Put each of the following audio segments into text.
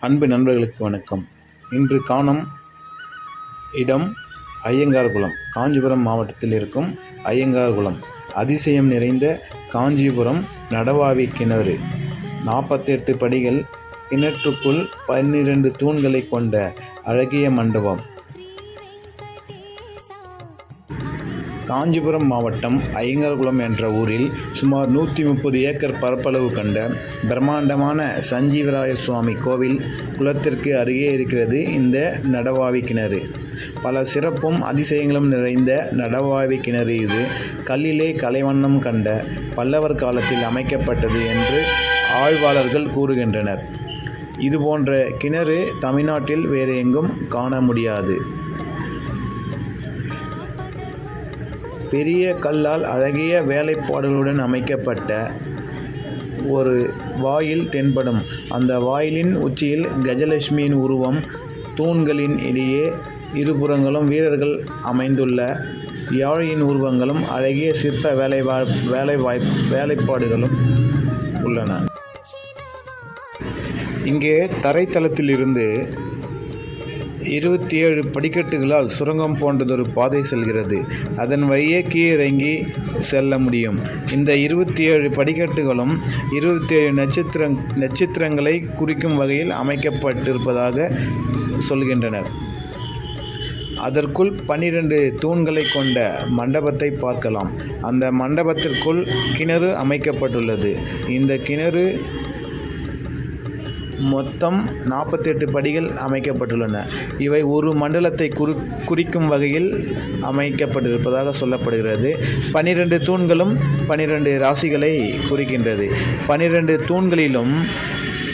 அன்பு நண்பர்களுக்கு வணக்கம். இன்று காணும் இடம் ஐயங்கார்குளம். காஞ்சிபுரம் மாவட்டத்தில் இருக்கும் ஐயங்கார்குளம். அதிசயம் நிறைந்த காஞ்சிபுரம் நடவாவி கிணறு. நாற்பத்தெட்டு படிகள் கிணற்றுக்குள் பன்னிரண்டு தூண்களை கொண்ட அழகிய மண்டபம். காஞ்சிபுரம் மாவட்டம் ஐயங்கார்குளம் என்ற ஊரில் சுமார் நூற்றி முப்பது ஏக்கர் பரப்பளவு கண்ட பிரம்மாண்டமான சஞ்சீவராயர் சுவாமி கோவில் குளத்திற்கு அருகே இருக்கிறது இந்த நடவாவி கிணறு. பல சிறப்பும் அதிசயங்களும் நிறைந்த நடவாவி கிணறு இது. கல்லிலே கலைவண்ணம் கண்ட பல்லவர் காலத்தில் அமைக்கப்பட்டது என்று ஆழ்வாளர்கள் கூறுகின்றனர். இதுபோன்ற கிணறு தமிழ்நாட்டில் வேறு எங்கும் காண முடியாது. பெரிய கல்லால் அழகிய வேலைப்பாடுகளுடன் அமைக்கப்பட்ட ஒரு வாயில் தென்படும். அந்த வாயிலின் உச்சியில் கஜலட்சுமியின் உருவம் தூண்களின் இடையே இருபுறங்களும் வீரர்கள் அமைந்துள்ள யாழையின் உருவங்களும் அழகிய சிற்ப வேலைவா வேலைவாய் வேலைப்பாடுகளும் உள்ளன. இங்கே தரைத்தளத்திலிருந்து இருபத்தி ஏழு படிக்கட்டுகளால் சுரங்கம் போன்றதொரு பாதை செல்கிறது. அதன் வழியே கீழிறங்கி செல்ல முடியும். இந்த இருபத்தி ஏழு படிக்கட்டுகளும் இருபத்தி ஏழு நட்சத்திர நட்சத்திரங்களை குறிக்கும் வகையில் அமைக்கப்பட்டிருப்பதாக சொல்கின்றனர். அதற்குள் பன்னிரண்டு தூண்களை கொண்ட மண்டபத்தை பார்க்கலாம். அந்த மண்டபத்திற்குள் கிணறு அமைக்கப்பட்டுள்ளது. இந்த கிணறு மொத்தம் நாற்பத்தெட்டு படிகள் அமைக்கப்பட்டுள்ளன. இவை ஒரு மண்டலத்தை குறி குறிக்கும் வகையில் அமைக்கப்பட்டிருப்பதாக சொல்லப்படுகிறது. பனிரெண்டு தூண்களும் பனிரெண்டு ராசிகளை குறிக்கின்றது. பனிரெண்டு தூண்களிலும்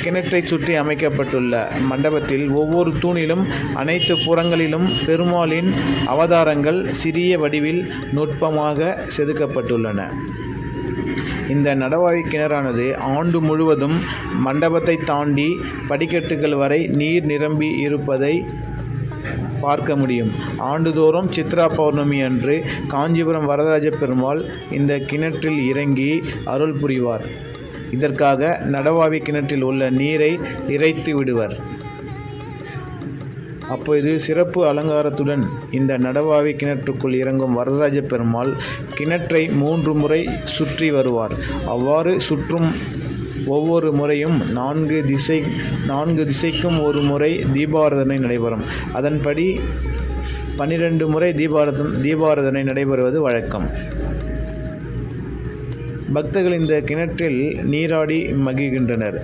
கிணற்றை சுற்றி அமைக்கப்பட்டுள்ள மண்டபத்தில் ஒவ்வொரு தூணிலும் அனைத்து புறங்களிலும் பெருமாளின் அவதாரங்கள் சிறிய வடிவில் நுட்பமாக செதுக்கப்பட்டுள்ளன. இந்த நடவாய் கிணறானது ஆண்டு முழுவதும் மண்டபத்தை தாண்டி படிக்கட்டுகள் வரை நீர் நிரம்பி இருப்பதை பார்க்க முடியும். ஆண்டுதோறும் சித்ரா பௌர்ணமி அன்று காஞ்சிபுரம் வரதராஜ பெருமாள் இந்த கிணற்றில் இறங்கி அருள் புரிவார். இதற்காக நடவாவி கிணற்றில் உள்ள நீரை இறைத்து விடுவர். அப்பொழுது சிறப்பு அலங்காரத்துடன் இந்த நடவாவி கிணற்றுக்குள் இறங்கும் வரதராஜ பெருமாள் கிணற்றை மூன்று முறை சுற்றி வருவார். அவ்வாறு சுற்றும் ஒவ்வொரு முறையும் நான்கு திசை நான்கு திசைக்கும் ஒரு முறை தீபாராதனை நடைபெறும். அதன்படி பன்னிரண்டு முறை தீபாரதன் தீபாராதனை நடைபெறுவது வழக்கம். பக்தர்கள் இந்த கிணற்றில் நீராடி மகிழ்கின்றனர்.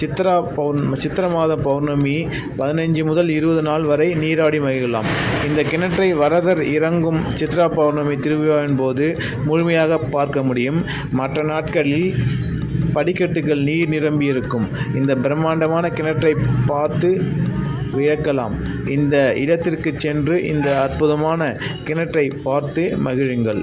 சித்ரா பௌர்ண சித்திர மாத பௌர்ணமி பதினைஞ்சு முதல் இருபது நாள் வரை நீராடி மகிழலாம். இந்த கிணற்றை வரதர் இறங்கும் சித்ரா பௌர்ணமி திருவிழாவின் போது முழுமையாக பார்க்க முடியும். மற்ற நாட்களில் படிக்கட்டுகள் நீர் நிரம்பி இருக்கும். இந்த பிரம்மாண்டமான கிணற்றை பார்த்து வியக்கலாம். இந்த இடத்திற்கு சென்று இந்த அற்புதமான கிணற்றை பார்த்து மகிழுங்கள்.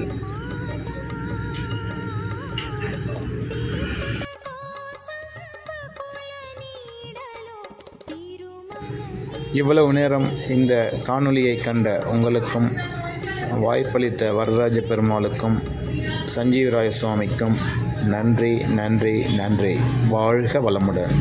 இவ்வளவு நேரம் இந்த காணொளியை கண்ட உங்களுக்கும் வாய்ப்பளித்த வரதராஜ பெருமாளுக்கும் சஞ்சீவராய சுவாமிக்கும் நன்றி நன்றி நன்றி. வாழ்க வளமுடன்.